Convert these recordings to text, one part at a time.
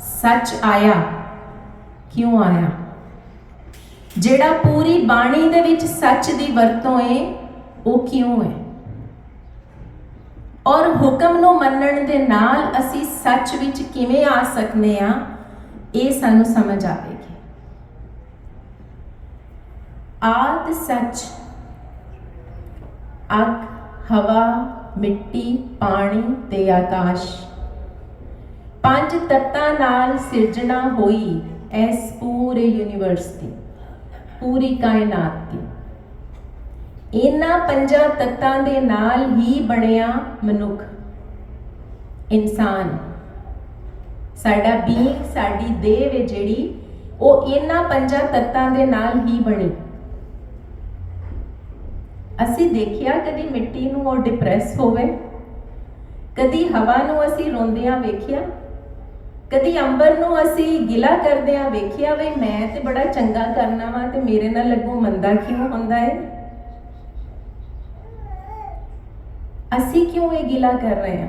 ਸੱਚ ਆਇਆ? ਕਿਉਂ ਆਇਆ? ਜਿਹੜਾ ਪੂਰੀ ਬਾਣੀ ਦੇ ਵਿੱਚ ਸੱਚ ਦੀ ਵਰਤੋਂ ਹੈ ਉਹ ਕਿਉਂ ਹੈ ਔਰ ਹੁਕਮ ਨੂੰ ਮੰਨਣ ਦੇ ਨਾਲ ਅਸੀਂ ਸੱਚ ਵਿੱਚ ਕਿਵੇਂ ਆ ਸਕਨੇ ਆ, ਇਹ ਸਾਨੂੰ ਸਮਝ ਆਵੇਗੀ। ਆਦ ਸੱਚ, ਅਗ, ਹਵਾ, ਮਿੱਟੀ, ਪਾਣੀ ਤੇ ਆਕਾਸ਼। ਪੰਜ ਤੱਤਾਂ ਨਾਲ ਸਿਰਜਣਾ ਹੋਈ ਇਸ ਪੂਰੇ ਯੂਨੀਵਰਸ ਦੀ ਪੂਰੀ ਕਾਇਨਾਤ ਦੀ। ਇਹਨਾਂ ਪੰਜਾਂ ਤੱਤਾਂ ਦੇ ਨਾਲ ਹੀ ਬਣਿਆ ਮਨੁੱਖ, ਇਨਸਾਨ। ਸਾਡਾ ਬੀਇੰਗ ਸਾਡੀ ਦੇਹ ਵੇ ਜਿਹੜੀ, ਉਹ ਇਹਨਾਂ ਪੰਜਾਂ ਤੱਤਾਂ ਦੇ ਨਾਲ ਹੀ ਬਣੀ। ਅਸੀਂ ਦੇਖਿਆ ਕਦੀ ਮਿੱਟੀ ਨੂੰ ਉਹ ਡਿਪਰੈਸ ਹੋਵੇ? ਕਦੀ ਹਵਾ ਨੂੰ ਅਸੀਂ ਰੋਂਦਿਆਂ ਵੇਖਿਆ? ਕਦੀ ਅੰਬਰ ਨੂੰ ਅਸੀਂ ਗਿਲਾ ਕਰਦਿਆਂ ਵੇਖਿਆ ਵੀ, ਮੈਂ ਤੇ ਬੜਾ ਚੰਗਾ ਕਰਨਾ ਵਾ ਤੇ ਮੇਰੇ ਨਾਲ ਲੱਗੂ ਮੰਦਾ ਕਿਉਂ ਹੁੰਦਾ ਹੈ ਅਸੀਂ ਕਿਉਂ ਇਹ ਗਿਲਾ ਕਰ ਰਹੇ ਹਾਂ?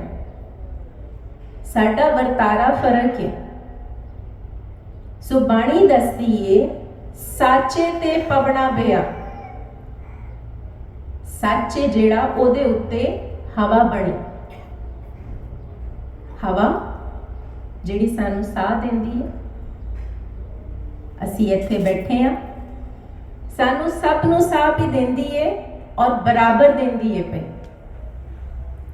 ਸਾਡਾ ਵਰਤਾਰਾ ਫ਼ਰਕ ਹੈ। ਸੋ ਬਾਣੀ ਦੱਸਦੀ ਏ, ਸਾਚੇ ਤੇ ਪਵਣਾ ਪਿਆ ਸੱਚੇ ਜਿਹੜਾ ਉਹਦੇ ਉੱਤੇ ਹਵਾ ਬਣੀ। ਹਵਾ ਜਿਹੜੀ ਸਾਨੂੰ ਸਾਹ ਦਿੰਦੀ ਹੈ, ਅਸੀਂ ਇੱਥੇ ਬੈਠੇ ਆ ਸਾਨੂੰ ਸਭ ਨੂੰ ਸਾਹ ਵੀ ਦਿੰਦੀ ਏ ਔਰ ਬਰਾਬਰ ਦਿੰਦੀ ਏ ਪਈ।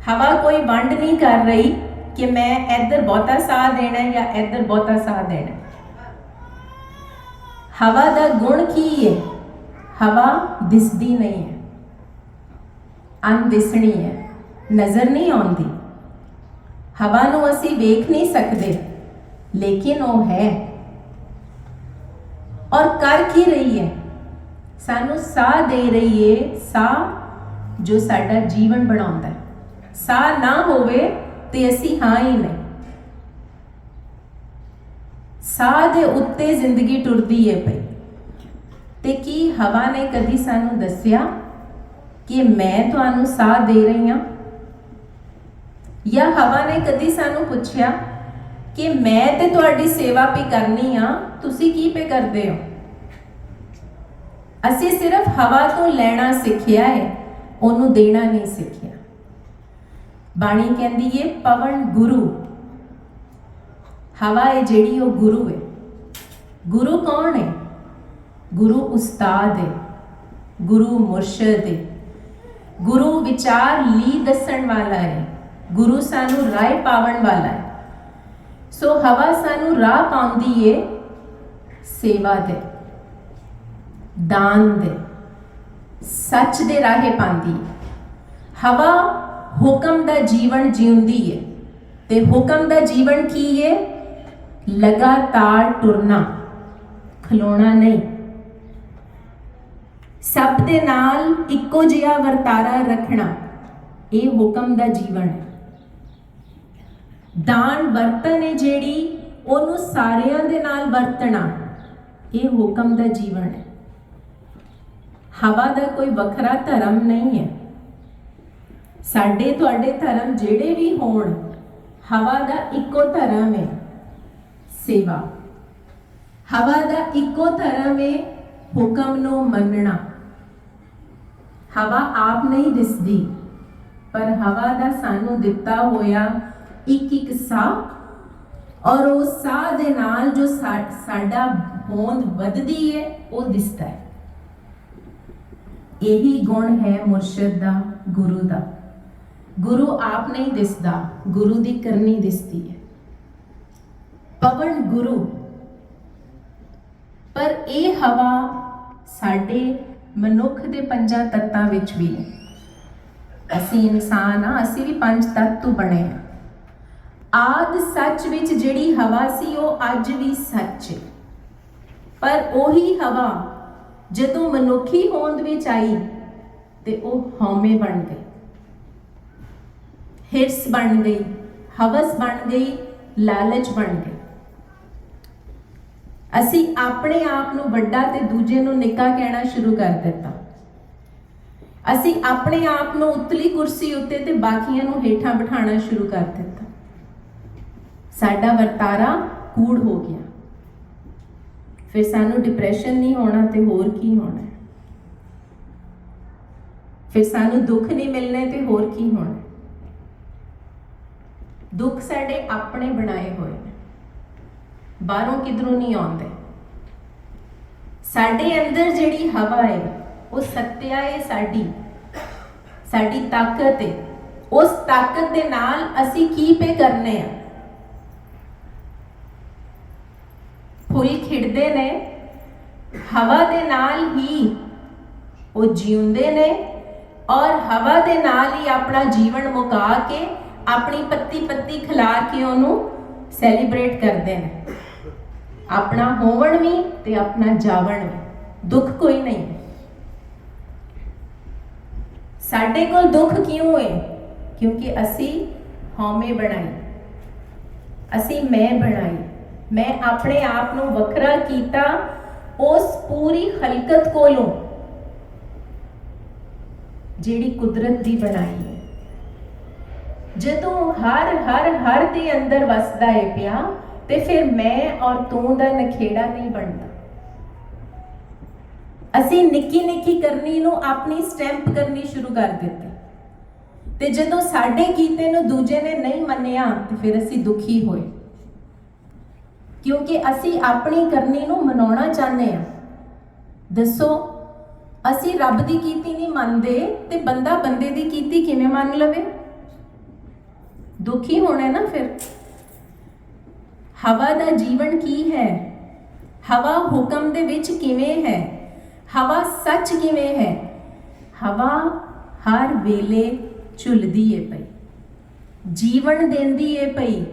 ਹਵਾ ਕੋਈ ਵੰਡ ਨਹੀਂ ਕਰ ਰਹੀ ਕਿ ਮੈਂ ਇੱਧਰ ਬਹੁਤਾ ਸਾਹ ਦੇਣਾ ਜਾਂ ਇੱਧਰ ਬਹੁਤਾ ਸਾਹ ਦੇਣਾ ਹਵਾ ਦਾ ਗੁਣ ਕੀ ਹੈ ਹਵਾ ਦਿਸਦੀ ਨਹੀਂ ਹੈ। ਅਣਦਿਸਣੀ ਹੈ। ਨਜ਼ਰ ਨਹੀਂ ਆਉਂਦੀ। ਹਵਾ ਨੂੰ ਅਸੀਂ ਵੇਖ ਨਹੀਂ ਸਕਦੇ ਲੇਕਿਨ ਉਹ ਹੈ ਔਰ ਕਰ ਕੀ ਰਹੀ ਹੈ ਸਾਨੂੰ ਸਾਹ ਦੇ ਰਹੀ ਹੈ ਸਾਹ ਜੋ ਸਾਡਾ ਜੀਵਨ ਬਣਾਉਂਦਾ ਹੈ ਸਾਹ ਨਾ ਹੋਵੇ ਤੇ ਅਸੀਂ ਹਾਂ ਹੀ ਨਹੀਂ ਸਾਹ ਦੇ ਉੱਤੇ ਜ਼ਿੰਦਗੀ ਟੁਰਦੀ ਹੈ ਪਈ ਤੇ ਕੀ ਹਵਾ ਨੇ ਕਦੀ ਸਾਨੂੰ ਦੱਸਿਆ ਕਿ ਮੈਂ ਤੁਹਾਨੂੰ ਸਾਹ ਦੇ ਰਹੀ ਹਾਂ ਜਾਂ ਹਵਾ ਨੇ ਕਦੀ ਸਾਨੂੰ ਪੁੱਛਿਆ ਕਿ ਮੈਂ ਤੇ ਤੁਹਾਡੀ ਸੇਵਾ ਪੇ ਕਰਨੀ ਆ, ਤੁਸੀਂ ਕੀ ਪੇ ਕਰਦੇ ਹੋ? ਅਸੀਂ ਸਿਰਫ ਹਵਾ ਤੋਂ ਲੈਣਾ ਸਿੱਖਿਆ ਹੈ, ਉਹਨੂੰ ਦੇਣਾ ਨਹੀਂ ਸਿੱਖਿਆ। ਬਾਣੀ ਕਹਿੰਦੀ ਏ, ਪਵਨ ਗੁਰੂ। ਹਵਾ ਹੈ ਜਿਹੜੀ, ਉਹ ਗੁਰੂ ਹੈ ਗੁਰੂ ਕੌਣ ਹੈ ਗੁਰੂ ਉਸਤਾਦ ਹੈ ਗੁਰੂ ਮੁਰਸ਼ਦ ਹੈ ਗੁਰੂ ਵਿਚਾਰ ਲੀ ਦੱਸਣ ਵਾਲਾ ਹੈ ਗੁਰੂ ਸਾਨੂੰ ਰਾਹ ਪਾਵਣ ਵਾਲਾ ਹੈ। ਸੋ ਹਵਾ ਸਾਨੂੰ ਰਾਹ ਪਾਉਂਦੀ ਏ, ਸੇਵਾ ਦੇ। ਦਾਨ ਦੇ। ਸੱਚ ਦੇ ਰਾਹੇ ਪਾਉਂਦੀ ਏ। ਹਵਾ ਹੁਕਮ ਦਾ ਜੀਵਨ ਜਿਉਂਦੀ ਏ। ਤੇ ਹੁਕਮ ਦਾ ਜੀਵਨ ਕੀ ਏ? ਲਗਾਤਾਰ ਟੁਰਨਾ, ਖਲੋਣਾ ਨਹੀਂ। ਸਭ ਦੇ ਨਾਲ ਇੱਕੋ ਜਿਹਾ ਵਰਤਾਰਾ ਰੱਖਣਾ, ਇਹ ਹੁਕਮ ਦਾ ਜੀਵਨ ਹੈ। ਦਾਨ ਵਰਤਨ ਹੈ ਜਿਹੜੀ, ਉਹਨੂੰ ਸਾਰਿਆਂ ਦੇ ਨਾਲ ਵਰਤਣਾ। ਇਹ ਹੁਕਮ ਦਾ ਜੀਵਨ ਹੈ। ਹਵਾ ਦਾ ਕੋਈ ਵੱਖਰਾ ਧਰਮ ਨਹੀਂ ਹੈ। ਸਾਡੇ ਤੁਹਾਡੇ ਧਰਮ ਜਿਹੜੇ ਵੀ ਹੋਣ, ਹਵਾ ਦਾ ਇੱਕੋ ਧਰਮ ਹੈ, ਸੇਵਾ। ਹਵਾ ਦਾ ਇੱਕੋ ਧਰਮ ਹੈ, ਹੁਕਮ ਨੂੰ ਮੰਨਣਾ। ਹਵਾ ਆਪ ਨਹੀਂ ਦਿਸਦੀ, ਪਰ ਹਵਾ ਦਾ ਸਾਨੂੰ ਦਿੱਤਾ ਹੋਇਆ ਇੱਕ ਇੱਕ ਸਾਹ ਔਰ ਉਹ ਸਾਹ ਦੇ ਨਾਲ ਜੋ ਸਾਡਾ ਹੋਂਦ ਵੱਧਦੀ ਹੈ ਉਹ ਦਿਸਦਾ ਹੈ ਇਹੀ ਗੁਣ ਹੈ ਮੁਰਸ਼ਿਦ ਦਾ, ਗੁਰੂ ਦਾ। ਗੁਰੂ ਆਪ ਨਹੀਂ ਦਿਸਦਾ, ਗੁਰੂ ਦੀ ਕਰਨੀ ਦਿਸਦੀ ਹੈ ਪਵਨ ਗੁਰੂ। ਪਰ ਇਹ ਹਵਾ ਸਾਡੇ ਮਨੁੱਖ ਦੇ ਪੰਜਾਂ ਤੱਤਾਂ ਵਿੱਚ ਵੀ ਹੈ ਅਸੀਂ ਇਨਸਾਨ ਆ ਅਸੀਂ ਵੀ ਪੰਜ ਤੱਤ ਤੋਂ ਬਣੇ ਆ ਆਦ ਸੱਚ ਵਿੱਚ ਜਿਹੜੀ ਹਵਾ ਸੀ, ਉਹ ਅੱਜ ਵੀ ਸੱਚ ਹੈ ਪਰ ਉਹੀ ਹਵਾ ਜਦੋਂ ਮਨੁੱਖੀ ਹੋਂਦ ਵਿੱਚ ਆਈ, ਤੇ ਉਹ ਹਉਮੈ ਬਣ ਗਈ। ਹਿਰਸ ਬਣ ਗਈ, ਹਵਸ ਬਣ ਗਈ, ਲਾਲਚ ਬਣ ਗਈ। ਅਸੀਂ ਆਪਣੇ ਆਪ ਨੂੰ ਵੱਡਾ ਤੇ ਦੂਜੇ ਨੂੰ ਨਿੱਕਾ ਕਹਿਣਾ ਸ਼ੁਰੂ ਕਰ ਦਿੱਤਾ। ਅਸੀਂ ਆਪਣੇ ਆਪ ਨੂੰ ਉਤਲੀ ਕੁਰਸੀ ਉੱਤੇ ਤੇ ਬਾਕੀਆਂ ਨੂੰ ਹੇਠਾਂ ਬਿਠਾਉਣਾ ਸ਼ੁਰੂ ਕਰ ਦਿੱਤਾ। ਸਾਡਾ ਵਰਤਾਰਾ ਕੂੜ ਹੋ ਗਿਆ। ਫਿਰ ਸਾਨੂੰ ਡਿਪਰੈਸ਼ਨ ਨਹੀਂ ਹੋਣਾ ਤੇ ਹੋਰ ਕੀ ਹੋਣਾ। ਫਿਰ ਸਾਨੂੰ ਦੁੱਖ ਨਹੀਂ ਮਿਲਣੇ ਤੇ ਹੋਰ ਕੀ ਹੋਣਾ। ਦੁੱਖ ਸਾਡੇ ਆਪਣੇ ਬਣਾਏ ਹੋਏ ਨੇ। ਬਾਹਰੋਂ ਕਿਧਰੋਂ ਨਹੀਂ ਆਉਂਦੇ। ਸਾਡੇ ਅੰਦਰ ਜਿਹੜੀ ਹਵਾ ਹੈ ਉਹ ਸੱਤਿਆ ਹੈ ਸਾਡੀ। ਸਾਡੀ ਤਾਕਤ ਹੈ ਉਸ ਤਾਕਤ ਦੇ ਨਾਲ ਅਸੀਂ ਕੀ ਪੇ ਕਰਨੇ ਆ? ਫੁੱਲ ਖਿੜਦੇ ਨੇ, ਹਵਾ ਦੇ ਨਾਲ ਹੀ ਉਹ ਜਿਉਂਦੇ ਨੇ ਔਰ ਹਵਾ ਦੇ ਨਾਲ ਹੀ ਆਪਣਾ ਜੀਵਨ ਮੁਕਾ ਕੇ ਆਪਣੀ ਪੱਤੀ ਪੱਤੀ ਖਿਲਾਰ ਕੇ ਉਹਨੂੰ ਸੈਲੀਬ੍ਰੇਟ ਕਰਦੇ ਨੇ। ਆਪਣਾ ਹੋਵਣ ਵੀ ਤੇ ਆਪਣਾ ਜਾਵਣ ਵੀ, ਦੁੱਖ ਕੋਈ ਨਹੀਂ। ਸਾਡੇ ਕੋਲ ਦੁੱਖ ਕਿਉਂ ਹੈ ਕਿਉਂਕਿ ਅਸੀਂ ਹਉਮੈ ਬਣਾਈ, ਅਸੀਂ ਮੈਂ ਬਣਾਈ। ਮੈਂ ਆਪਣੇ ਆਪ ਨੂੰ ਵੱਖਰਾ ਕੀਤਾ ਉਸ ਪੂਰੀ ਹਲਕਤ ਕੋਲੋਂ, ਜਿਹੜੀ ਕੁਦਰਤ ਦੀ ਬਣਾਈ ਹੈ। ਜਦੋਂ ਹਰ ਹਰ ਹਰ ਦੇ ਅੰਦਰ ਵਸਦਾ ਹੈ ਪਿਆ, ਤੇ ਫਿਰ ਮੈਂ ਔਰ ਤੂੰ ਦਾ ਨਖੇੜਾ ਨਹੀਂ ਬਣਦਾ। ਅਸੀਂ ਨਿੱਕੀ ਨਿੱਕੀ ਕਰਨੀ ਨੂੰ ਆਪਣੀ ਸਟੈਂਪ ਕਰਨੀ ਸ਼ੁਰੂ ਕਰ ਦਿੱਤੀ। ਤੇ ਜਦੋਂ ਸਾਡੇ ਕੀਤੇ ਨੂੰ ਦੂਜੇ ਨੇ ਨਹੀਂ ਮੰਨਿਆ, ਤੇ ਫਿਰ ਅਸੀਂ ਦੁਖੀ ਹੋਏ। ਕਿਉਂਕਿ ਅਸੀਂ ਆਪਣੀ ਕਰਨੀ ਨੂੰ ਮਨਾਉਣਾ ਚਾਹੁੰਦੇ ਆ ਦੱਸੋ, ਅਸੀਂ ਰੱਬ ਦੀ ਕੀਤੀ ਨਹੀਂ ਮੰਨਦੇ ਤੇ ਬੰਦਾ ਬੰਦੇ ਦੀ ਕੀਤੀ ਕਿਵੇਂ ਮੰਨ ਲਵੇ? ਦੁਖੀ ਹੋਣਾ ਨਾ ਫਿਰ। ਹਵਾ ਦਾ ਜੀਵਨ ਕੀ ਹੈ? ਹਵਾ ਹੁਕਮ ਦੇ ਵਿੱਚ ਕਿਵੇਂ ਹੈ? ਹਵਾ ਸੱਚ ਕਿਵੇਂ ਹੈ? ਹਵਾ ਹਰ ਵੇਲੇ ਝੁਲਦੀ ਏ ਪਈ ਜੀਵਨ ਦਿੰਦੀ ਏ ਪਈ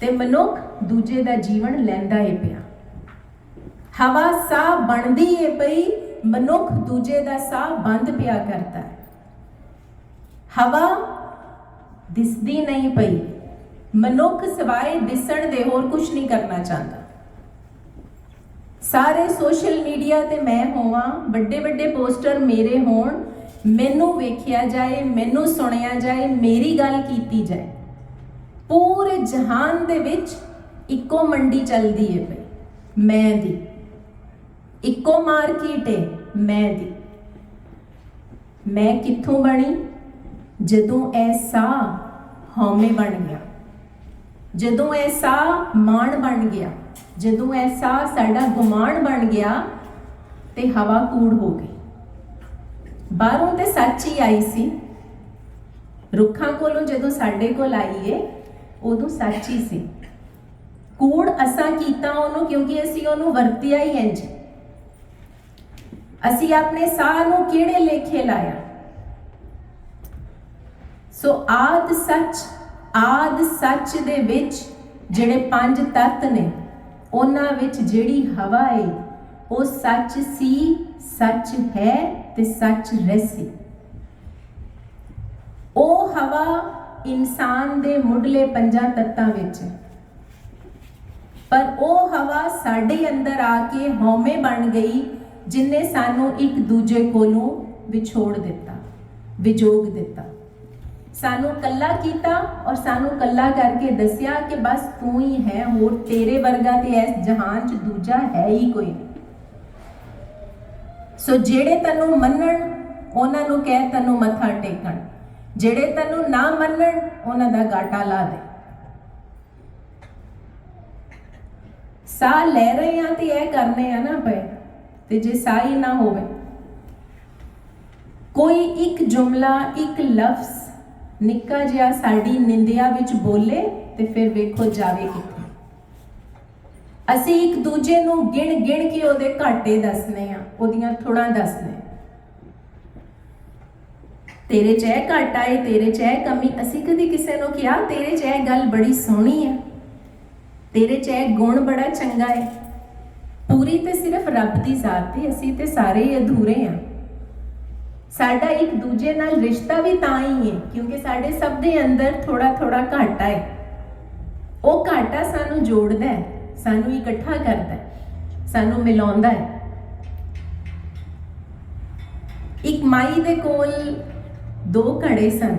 ਤੇ ਮਨੁੱਖ ਦੂਜੇ ਦਾ ਜੀਵਨ ਲੈਂਦਾ ਏ ਪਿਆ। ਹਵਾ ਸਾਹ ਬਣਦੀ ਏ ਪਈ, ਮਨੁੱਖ ਦੂਜੇ ਦਾ ਸਾਹ ਬੰਦ ਪਿਆ ਕਰਦਾ ਹੈ ਹਵਾ ਦਿਸਦੀ ਨਹੀਂ ਪਈ, ਮਨੁੱਖ ਸਿਵਾਏ ਦਿਸਣ ਦੇ ਹੋਰ ਕੁਝ ਨਹੀਂ ਕਰਨਾ ਚਾਹੁੰਦਾ। ਸਾਰੇ ਸੋਸ਼ਲ ਮੀਡੀਆ ਤੇ ਮੈਂ ਹੋਵਾਂ ਵੱਡੇ ਵੱਡੇ ਪੋਸਟਰ ਮੇਰੇ ਹੋਣ, ਮੈਨੂੰ ਵੇਖਿਆ ਜਾਏ, ਮੈਨੂੰ ਸੁਣਿਆ ਜਾਏ, ਮੇਰੀ ਗੱਲ ਕੀਤੀ ਜਾਏ। ਪੂਰੇ ਜਹਾਨ ਦੇ ਵਿੱਚ ਇੱਕੋ ਮੰਡੀ ਚੱਲਦੀ ਏ ਪਈ ਮੈਂ ਦੀ। ਇੱਕੋ ਮਾਰਕੀਟ ਏ, ਮੈਂ ਦੀ। ਮੈਂ ਕਿੱਥੋਂ ਬਣੀ? ਜਦੋਂ ਇਹ ਸਾਹ ਹਉਮੈ ਬਣ ਗਿਆ। ਜਦੋਂ ਇਹ ਸਾਹ ਮਾਣ ਬਣ ਗਿਆ। ਜਦੋਂ ਇਹ ਸਾਹ ਸਾਡਾ ਗੁਮਾਨ ਬਣ ਗਿਆ ਤੇ ਹਵਾ ਕੂੜ ਹੋ ਗਈ। ਬਾਹਰੋਂ ਤੇ ਸੱਚ ਹੀ ਆਈ ਸੀ। ਰੁੱਖਾਂ ਕੋਲੋਂ ਜਦੋਂ ਸਾਡੇ ਕੋਲ ਆਈ ਏ, ਉਦੋਂ ਸੱਚ ਹੀ ਸੀ। ਕੂੜ ਅਸਾਂ ਕੀਤਾ ਉਹਨੂੰ ਕਿਉਂਕਿ ਅਸੀਂ ਉਹਨੂੰ ਵਰਤਿਆ ਹੀ ਇੰਜ। ਅਸੀਂ ਆਪਣੇ ਸਾਹ ਨੂੰ ਕਿਹੜੇ ਲੇਖੇ ਲਾਇਆ? ਸੋ ਆਦ ਸੱਚ ਆਦ ਸੱਚ ਦੇ ਵਿੱਚ ਜਿਹੜੇ ਪੰਜ ਤੱਤ ਨੇ, ਉਹਨਾਂ ਵਿੱਚ ਜਿਹੜੀ ਹਵਾ ਏ, ਉਹ ਸੱਚ ਸੀ, ਸੱਚ ਹੈ ਤੇ ਸੱਚ ਰਹਿਸੀ ਉਹ ਹਵਾ ਇਨਸਾਨ ਦੇ ਮੁੱਢਲੇ ਪੰਜਾਂ ਤੱਤਾਂ ਵਿੱਚ ਹੈ। ਪਰ ਉਹ ਹਵਾ ਸਾਡੇ ਅੰਦਰ ਆ ਕੇ ਹਉਮੈ ਬਣ ਗਈ, ਜਿਨੇ ਸਾਨੂੰ ਇੱਕ ਦੂਜੇ ਕੋਲੋਂ ਵਿਛੋੜ ਦਿੱਤਾ, ਵਿਜੋਗ ਦਿੱਤਾ। ਸਾਨੂੰ ਕੱਲਾ ਕੀਤਾ ਔਰ ਸਾਨੂੰ ਕੱਲਾ ਕਰਕੇ ਦੱਸਿਆ ਕਿ ਬਸ ਤੂੰ ਹੀ ਹੈ, ਹੋਰ ਤੇਰੇ ਵਰਗਾ ਤੇ ਇਸ ਜਹਾਨ 'ਚ ਦੂਜਾ ਹੈ ਹੀ ਕੋਈ ਨਹੀਂ। ਸੋ ਜਿਹੜੇ ਤੈਨੂੰ ਮੰਨਣ, ਉਹਨਾਂ ਨੂੰ ਕਹਿ ਤੈਨੂੰ ਮੱਥਾ ਟੇਕਣ। ਜਿਹੜੇ ਤੈਨੂੰ ਨਾ ਮੰਨਣ, ਉਹਨਾਂ ਦਾ ਗਾਟਾ ਲਾ ਦੇ। ਸਾਹ ਲੈ ਰਹੇ ਆ ਤੇ ਇਹ ਕਰਨੇ ਆ ਨਾ ਪਏ ਤੇ ਜੇ ਸਾਹ ਹੀ ਨਾ ਹੋਵੇ। ਕੋਈ ਇੱਕ ਜੁਮਲਾ, ਇੱਕ ਲਫ਼ਜ਼ ਨਿੱਕਾ ਜਿਹਾ ਸਾਡੀ ਨਿੰਦਿਆ ਵਿੱਚ ਬੋਲੇ ਤੇ ਫਿਰ ਵੇਖੋ ਜਾਵੇ ਕਿੱਥੇ। ਅਸੀਂ ਇੱਕ ਦੂਜੇ ਨੂੰ ਗਿਣ ਗਿਣ ਕੇ ਉਹਦੇ ਘਾਟੇ ਦੱਸਨੇ ਆ, ਉਹਦੀਆਂ ਥੋੜਾਂ ਦੱਸਨੇ। ਤੇਰੇ 'ਚ ਇਹ ਘਾਟਾ ਹੈ ਤੇਰੇ 'ਚ ਇਹ ਕਮੀ। ਅਸੀਂ ਕਦੀ ਕਿਸੇ ਨੂੰ ਕਿਹਾ, ਤੇਰੇ 'ਚ ਇਹ ਗੱਲ ਬੜੀ ਸੋਹਣੀ ਹੈ ਤੇਰੇ 'ਚ ਇਹ ਗੁਣ ਬੜਾ ਚੰਗਾ ਹੈ ਪੂਰੀ ਤੇ ਸਿਰਫ ਰੱਬ ਦੀ ਜ਼ਾਤ ਹੈ ਅਸੀਂ ਤੇ ਸਾਰੇ ਹੀ ਅਧੂਰੇ ਹਾਂ ਸਾਡਾ ਇੱਕ ਦੂਜੇ ਨਾਲ ਰਿਸ਼ਤਾ ਵੀ ਤਾਂ ਹੀ ਹੈ ਕਿਉਂਕਿ ਸਾਡੇ ਸਭ ਦੇ ਅੰਦਰ ਥੋੜਾ ਥੋੜਾ ਘਾਟਾ ਹੈ ਉਹ ਘਾਟਾ ਸਾਨੂੰ ਜੋੜਦਾ ਹੈ ਸਾਨੂੰ ਇਕੱਠਾ ਕਰਦਾ ਹੈ ਸਾਨੂੰ ਮਿਲਾਉਂਦਾ ਹੈ ਇੱਕ ਮਾਈ ਦੇ ਕੋਲ ਦੋ ਘੜੇ ਸਨ।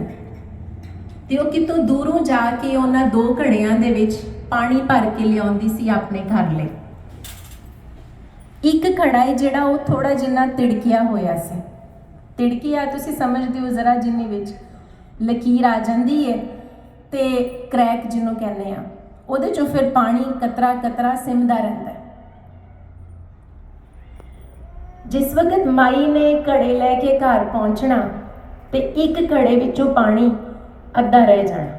ਤੇ ਉਹ ਕਿਤੋਂ ਦੂਰੋਂ ਜਾ ਕੇ ਉਹਨਾਂ ਦੋ ਘੜਿਆਂ ਦੇ ਵਿੱਚ ਪਾਣੀ ਭਰ ਕੇ ਲਿਆਉਂਦੀ ਸੀ ਆਪਣੇ ਘਰ ਲਈ। ਇੱਕ ਘੜਾ ਹੈ ਜਿਹੜਾ ਉਹ ਥੋੜਾ ਜਿੰਨਾ ਤਿੜਕਿਆ ਹੋਇਆ ਸੀ। ਤਿੜਕਿਆ ਤੁਸੀਂ ਸਮਝਦੇ ਹੋ ਜ਼ਰਾ ਜਿੰਨੀ ਵਿੱਚ ਲਕੀਰ ਆ ਜਾਂਦੀ ਹੈ ਤੇ ਕ੍ਰੈਕ ਜਿਹਨੂੰ ਕਹਿੰਦੇ ਆ, ਉਹਦੇ ਚੋਂ ਫਿਰ ਪਾਣੀ ਕਤਰਾ ਕਤਰਾ ਸਿਮਦਾ ਰਹਿੰਦਾ ਜਿਸ ਵਕਤ ਮਾਈ ਨੇ ਘੜੇ ਲੈ ਕੇ ਘਰ ਪਹੁੰਚਣਾ ਤੇ ਇੱਕ ਘੜੇ ਵਿੱਚੋਂ ਪਾਣੀ ਅੱਧਾ ਰਹਿ ਜਾਣਾ।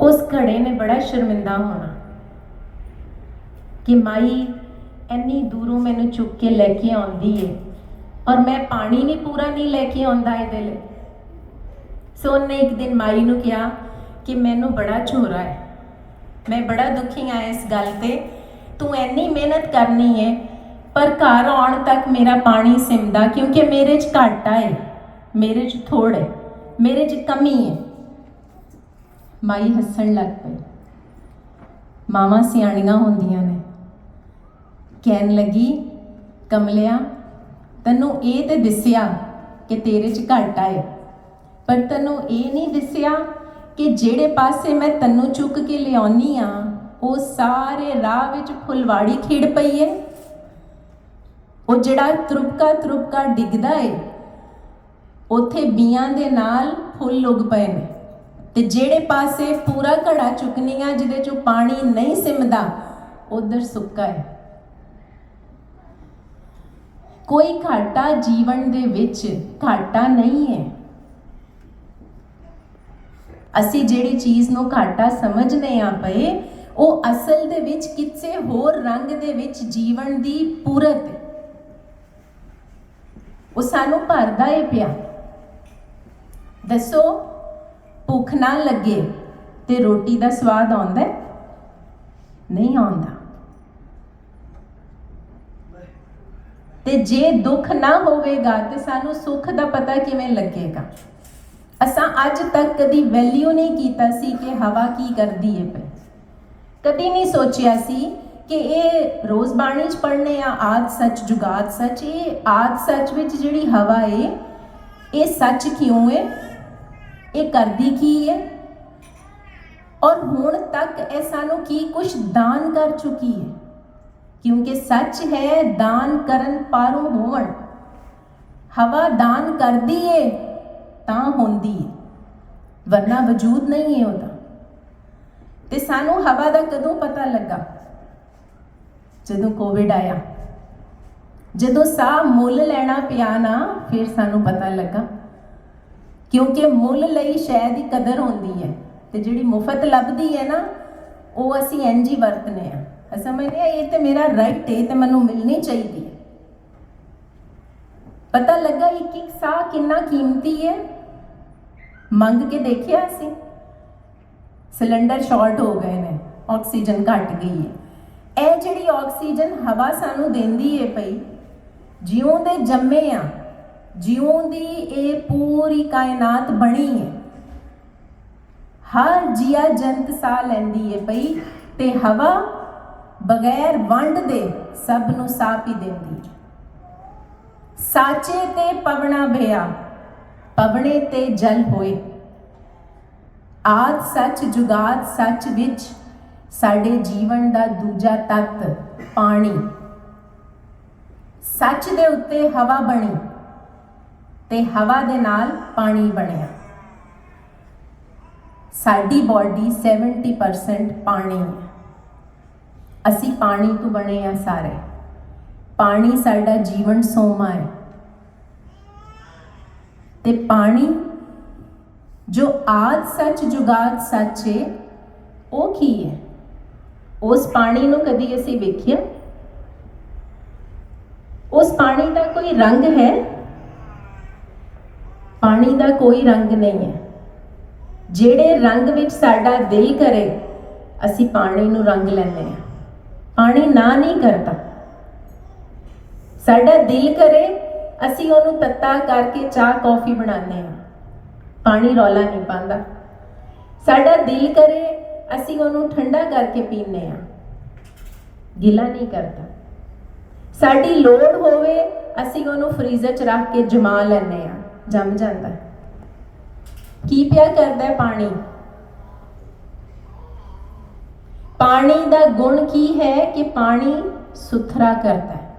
ਉਸ ਘੜੇ ਨੇ ਬੜਾ ਸ਼ਰਮਿੰਦਾ ਹੋਣਾ ਕਿ ਮਾਈ, ਇੰਨੀ ਦੂਰੋਂ ਮੈਨੂੰ ਚੁੱਕ ਕੇ ਲੈ ਕੇ ਆਉਂਦੀ ਏ ਔਰ ਮੈਂ ਪਾਣੀ ਨਹੀਂ, ਪੂਰਾ ਨਹੀਂ ਲੈ ਕੇ ਆਉਂਦਾ ਇਹਦੇ ਲਈ। ਸੋ ਉਹਨੇ ਇੱਕ ਦਿਨ ਮਾਈ ਨੂੰ ਕਿਹਾ ਕਿ ਮੈਨੂੰ ਬੜਾ ਝੋਰਾ ਹੈ। ਮੈਂ ਬੜਾ ਦੁਖੀ ਆ ਇਸ ਗੱਲ ਤੇ। ਤੂੰ ਇੰਨੀ ਮਿਹਨਤ ਕਰਨੀ ਹੈ ਪਰ ਘਰ ਆਉਣ ਤੱਕ ਮੇਰਾ ਪਾਣੀ ਸਿਮਦਾ ਕਿਉਂਕਿ ਮੇਰੇ 'ਚ ਘਾਟਾ ਹੈ ਮੇਰੇ 'ਚ ਥੋੜ ਹੈ ਮੇਰੇ 'ਚ ਕਮੀ ਹੈ। ਮਾਈ ਹੱਸਣ ਲੱਗ ਪਈ। ਮਾਵਾਂ ਸਿਆਣੀਆਂ ਹੁੰਦੀਆਂ ਨੇ। ਕਹਿਣ ਲੱਗੀ, ਕਮਲਿਆ, ਤੈਨੂੰ ਇਹ ਤੇ ਦਿਸਿਆ ਕਿ ਤੇਰੇ 'ਚ ਘਾਟਾ ਹੈ। ਪਰ ਤੈਨੂੰ ਇਹ ਨਹੀਂ ਦਿਸਿਆ ਕਿ ਜਿਹੜੇ ਪਾਸੇ ਮੈਂ ਤੈਨੂੰ ਚੁੱਕ ਕੇ ਲਿਆਉਣੀ ਆ, ਉਹ ਸਾਰੇ ਰਾਹ ਵਿੱਚ ਫੁਲਵਾੜੀ ਖਿੜ ਪਈ ਏ ਉਹ ਜਿਹੜਾ ਤਰੁਪਕਾ ਤਰੁਪਕਾ ਡਿੱਗਦਾ ਏ ਉੱਥੇ ਬੀਆਂ ਦੇ ਨਾਲ ਫੁੱਲ ਉੱਗ ਪਏ ਨੇ। ਤੇ ਜਿਹੜੇ ਪਾਸੇ ਪੂਰਾ ਘੜਾ ਚੁੱਕਣੀ ਜਿਹਦੇ ਚੋਂ ਪਾਣੀ ਨਹੀਂ ਸਿਮਦਾ, ਉਧਰ ਸੁੱਕਾ ਹੈ। ਕੋਈ ਘਾਟਾ ਜੀਵਨ ਦੇ ਵਿੱਚ ਘਾਟਾ ਨਹੀਂ ਹੈ। ਅਸੀਂ ਜਿਹੜੀ ਚੀਜ਼ ਨੂੰ ਘਾਟਾ ਸਮਝਦੇ ਆ ਪਏ, ਉਹ ਅਸਲ ਦੇ ਵਿੱਚ ਕਿਸੇ ਹੋਰ ਰੰਗ ਦੇ ਵਿੱਚ ਜੀਵਨ ਦੀ ਪੂਰਤ ਉਹ ਸਾਨੂੰ ਭਰਦਾ ਏ ਪਿਆ। ਦੱਸੋ, ਭੁੱਖ ਨਾ ਲੱਗੇ ਤੇ ਰੋਟੀ ਦਾ ਸਵਾਦ ਆਉਂਦਾ ਨਹੀਂ ਆਉਂਦਾ। ਤੇ ਜੇ ਦੁੱਖ ਨਾ ਹੋਵੇਗਾ ਤੇ ਸਾਨੂੰ ਸੁੱਖ ਦਾ ਪਤਾ ਕਿਵੇਂ ਲੱਗੇਗਾ? ਅਸਾਂ ਅੱਜ ਤੱਕ ਕਦੀ ਵੈਲਿਊ ਨਹੀਂ ਕੀਤਾ ਸੀ ਕਿ ਹਵਾ ਕੀ ਕਰਦੀ ਹੈ ਪਈ। ਕਦੀ ਨਹੀਂ ਸੋਚਿਆ ਸੀ ਕਿ ਇਹ ਰੋਜ਼ ਬਾਣੀ ਚ ਪੜ੍ਹਨੇ ਆ, ਆਦ ਸੱਚ ਜੁਗਾਦ ਸੱਚ, ਇਹ ਆਦ ਸੱਚ ਵਿੱਚ ਜਿਹੜੀ ਹਵਾ ਏ, ਇਹ ਸੱਚ ਕਿਉਂ ਏ? ਇਹ ਕਰਦੀ ਕੀ ਹੈ? ਔਰ ਹੁਣ ਤੱਕ ਇਹ ਸਾਨੂੰ ਕੀ ਕੁਝ ਦਾਨ ਕਰ ਚੁੱਕੀ ਹੈ? ਕਿਉਂਕਿ ਸੱਚ ਹੈ, ਦਾਨ ਕਰਨ ਪਾਰੋਂ ਹੋਣ। ਹਵਾ ਦਾਨ ਕਰਦੀ ਏ, ਤਾਂ ਹੁੰਦੀ ਏ। ਵਰਨਾ ਵਜੂਦ ਨਹੀਂ ਹੈ ਉਹਦਾ। ਤੇ ਸਾਨੂੰ ਹਵਾ ਦਾ ਕਦੋਂ ਪਤਾ ਲੱਗਾ? ਜਦੋਂ ਕੋਵਿਡ ਆਇਆ। ਜਦੋਂ ਸਾਹ ਮੁੱਲ ਲੈਣਾ ਪਿਆ ਨਾ, ਫਿਰ ਸਾਨੂੰ ਪਤਾ ਲੱਗਾ। ਕਿਉਂਕਿ ਮੁੱਲ ਲਈ ਸ਼ੈ ਦੀ ਕਦਰ ਹੁੰਦੀ ਹੈ ਤੇ ਜਿਹੜੀ ਮੁਫਤ ਲੱਭਦੀ ਹੈ ਨਾ, ਉਹ ਅਸੀਂ ਇੰਜ ਹੀ ਵਰਤਨੇ ਆ। ਅਸੀਂ ਸਮਝਦੇ ਆ ਇਹ ਤੇ ਮੇਰਾ ਰਾਈਟ ਹੈ ਤੇ ਮੈਨੂੰ ਮਿਲਣੀ ਚਾਹੀਦੀ ਹੈ। ਪਤਾ ਲੱਗਾ ਇੱਕ ਇੱਕ ਸਾਹ ਕਿੰਨਾ ਕੀਮਤੀ ਹੈ? ਮੰਗ ਕੇ ਦੇਖਿਆ ਅਸੀਂ? ਸਿਲੰਡਰ ਸ਼ਾਰਟ ਹੋ ਗਏ ਨੇ, ਆਕਸੀਜਨ ਘਟ ਗਈ ਹੈ। ਇਹ ਜਿਹੜੀ ਆਕਸੀਜਨ ਹਵਾ ਸਾਨੂੰ ਦਿੰਦੀ ਹੈ ਪਈ ਜਿਉਂ ਦੇ ਜੰਮੇ ਆ ਜਿਉਂ ਦੀ ਇਹ ਪੂਰੀ ਕਾਇਨਾਤ ਬਣੀ ਹੈ। ਹਰ ਜੀਆ ਜੰਤ ਸਾਹ ਲੈਂਦੀ ਹੈ ਪਈ ਤੇ ਹਵਾ ਬਗੈਰ ਵੰਡ ਦੇ ਸਭ ਨੂੰ ਸਾਹ ਪੀ ਦਿੰਦੀ। ਸਾਚੇ ਤੇ ਪਵਣਾ ਭਿਆ ਪਵਣੇ ਤੇ ਜਲ ਹੋਏ। ਆਦ ਸੱਚ ਜੁਗਾਦ ਸੱਚ ਵਿੱਚ ਸਾਡੇ ਜੀਵਨ ਦਾ ਦੂਜਾ ਤੱਤ ਪਾਣੀ। ਸੱਚ ਦੇ ਉੱਤੇ ਹਵਾ ਬਣੀ। ਤੇ ਹਵਾ ਦੇ ਨਾਲ ਪਾਣੀ ਬਣਿਆ। ਸਾਡੀ ਬਾਡੀ 70% ਪਾਣੀ ਹੈ। ਅਸੀਂ ਪਾਣੀ ਤੋਂ ਬਣੇ ਆ ਸਾਰੇ। ਪਾਣੀ ਸਾਡਾ ਜੀਵਨ ਸੋਮਾ ਹੈ। ਤੇ ਪਾਣੀ ਜੋ ਆਦ ਸੱਚ ਜੁਗਾਦ ਸੱਚ ਹੈ ਉਹ ਕੀ ਹੈ? ਉਸ ਪਾਣੀ ਨੂੰ ਕਦੀ ਅਸੀਂ ਵੇਖਿਆ? ਉਸ ਪਾਣੀ ਦਾ ਕੋਈ ਰੰਗ ਹੈ? ਪਾਣੀ ਦਾ ਕੋਈ ਰੰਗ ਨਹੀਂ ਹੈ। ਜਿਹੜੇ ਰੰਗ ਵਿੱਚ ਸਾਡਾ ਦਿਲ ਕਰੇ, ਅਸੀਂ ਪਾਣੀ ਨੂੰ ਰੰਗ ਲੈਂਦੇ ਹਾਂ। ਪਾਣੀ ਨਾ ਨਹੀਂ ਕਰਦਾ। ਸਾਡਾ ਦਿਲ ਕਰੇ, ਅਸੀਂ ਉਹਨੂੰ ਤੱਤਾ ਕਰਕੇ ਚਾਹ, ਕੌਫੀ ਬਣਾਉਂਦੇ ਹਾਂ। ਪਾਣੀ ਰੌਲਾ ਨਹੀਂ ਪਾਉਂਦਾ। ਸਾਡਾ ਦਿਲ ਕਰੇ, ਅਸੀਂ ਉਹਨੂੰ ਠੰਡਾ ਕਰਕੇ ਪੀਂਦੇ ਹਾਂ। ਗਿਲਾ ਨਹੀਂ ਕਰਦਾ। ਸਾਡੀ ਲੋੜ ਹੋਵੇ, ਅਸੀਂ ਉਹਨੂੰ ਫ੍ਰੀਜ਼ਰ 'ਚ ਰੱਖ ਕੇ ਜਮਾ ਲੈਂਦੇ ਹਾਂ। ਜੰਮ ਜਾਂਦਾ ਹੈ। ਕੀ ਪਿਆ ਕਰਦਾ ਹੈ ਪਾਣੀ? ਪਾਣੀ ਦਾ ਗੁਣ ਕੀ ਹੈ ਕਿ ਪਾਣੀ ਸੁਥਰਾ ਕਰਦਾ ਹੈ?